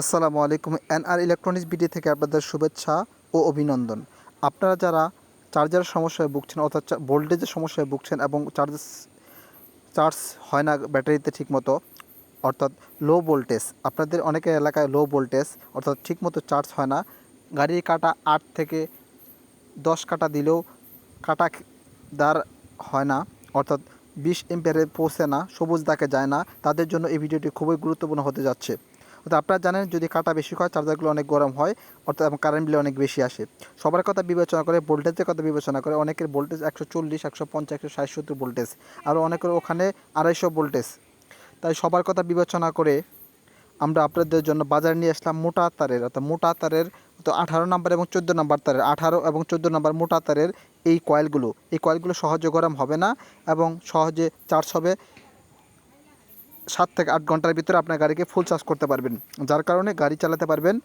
আসসালামু আলাইকুম NR electronics BD থেকে আপনাদের শুভেচ্ছা ও অভিনন্দন। আপনারা যারা চার্জারের সমস্যায় ভুগছেন অর্থাৎ ভোল্টেজের সমস্যায় ভুগছেন এবং চার্জ চার্জ হয় না ব্যাটারিতে ঠিকমতো, অর্থাৎ লো ভোল্টেজ আপনাদের অনেকের এলাকায় লো ভোল্টেজ অর্থাৎ ঠিকমতো চার্জ হয় না, গাড়ির কাটা আট থেকে দশ কাটা দিলেও কাটা দাঁড় হয় না, অর্থাৎ বিশ এম্পিয়ারে পৌঁছে না, সবুজ দাগে যায় না, তাদের জন্য এই ভিডিওটি খুবই গুরুত্বপূর্ণ হতে যাচ্ছে। অর্থাৎ আপনারা জানেন যদি কাটা বেশি হয়, চার্জারগুলো অনেক গরম হয়, অর্থাৎ এবং কারেন্ট বিলে অনেক বেশি আসে। সবার কথা বিবেচনা করে ভোল্টেজের কথা বিবেচনা করে, অনেকের ভোল্টেজ একশো চল্লিশ, একশো পঞ্চাশ, একশো ষাট সত্তর ভোল্টেজ আর অনেকের ওখানে আড়াইশো ভোল্টেজ তাই সবার কথা বিবেচনা করে আমরা আপনাদের জন্য বাজারে নিয়ে আসলাম মোটা তারের অর্থাৎ মোটা তারের তো আঠারো নাম্বার এবং চোদ্দ নাম্বার তারের, আঠারো এবং চোদ্দ নাম্বার মোটা তারের এই কয়েলগুলো এই কয়েলগুলো সহজে গরম হবে না এবং সহজে চার্জ হবে। সাত থেকে আট ঘণ্টার ভিতরে আপনার গাড়িকে ফুল চার্জ করতে পারবেন। যার কারণে গাড়ি চালাতে পারবেন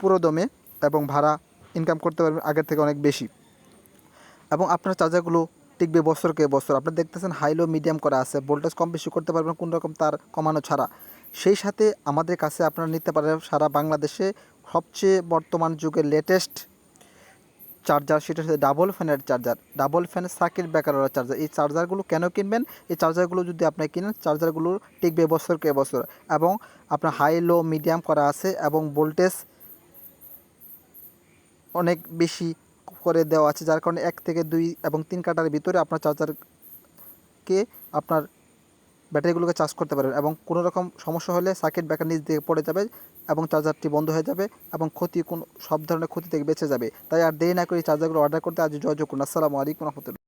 পুরো দমে এবং ভাড়া ইনকাম করতে পারবেন আগের থেকে অনেক বেশি। এবং আপনার চার্জারগুলো টিকবে বছরকে বছর। আপনি দেখতেছেন হাই লো মিডিয়াম করা আছে। ভোল্টেজ কম বেশি করতে পারবেন, কোনো রকম তার কমানো ছাড়া। সেই সাথে আমাদের কাছে আপনারা নিতে পারেন সারা বাংলাদেশে সবচেয়ে বর্তমান যুগের লেটেস্ট চার্জার সেটা হচ্ছে ডাবল ফ্যানের চার্জার ডাবল ফ্যান সার্কিট ব্রেকারওয়ালা চার্জার এই চার্জারগুলো কেন কিনবেন? এই চার্জারগুলো যদি আপনি কিনেন চার্জারগুলো টিকবে বছরকে বছর এবং আপনার হাই লো মিডিয়াম করা আছে এবং ভোল্টেজ অনেক বেশি করে দেওয়া আছে, যার কারণে এক থেকে দুই এবং তিন কাটার ভিতরে আপনার চার্জারকে আপনার ব্যাটারিগুলোকে চার্জ করতে পারবেন এবং কোনো রকম সমস্যা হলে সার্কিট ব্যাকার নিচ দিয়ে পড়ে যাবে এবং চার্জারটি বন্ধ হয়ে যাবে এবং ক্ষতি কোন, সব ধরনের ক্ষতি থেকে বেঁচে যাবে। তাই আর দেরি না করে চার্জারগুলো অর্ডার করতে আজ যোগাযোগ করুন। আসসালামু আলাইকুম রহমতুল্লাহ।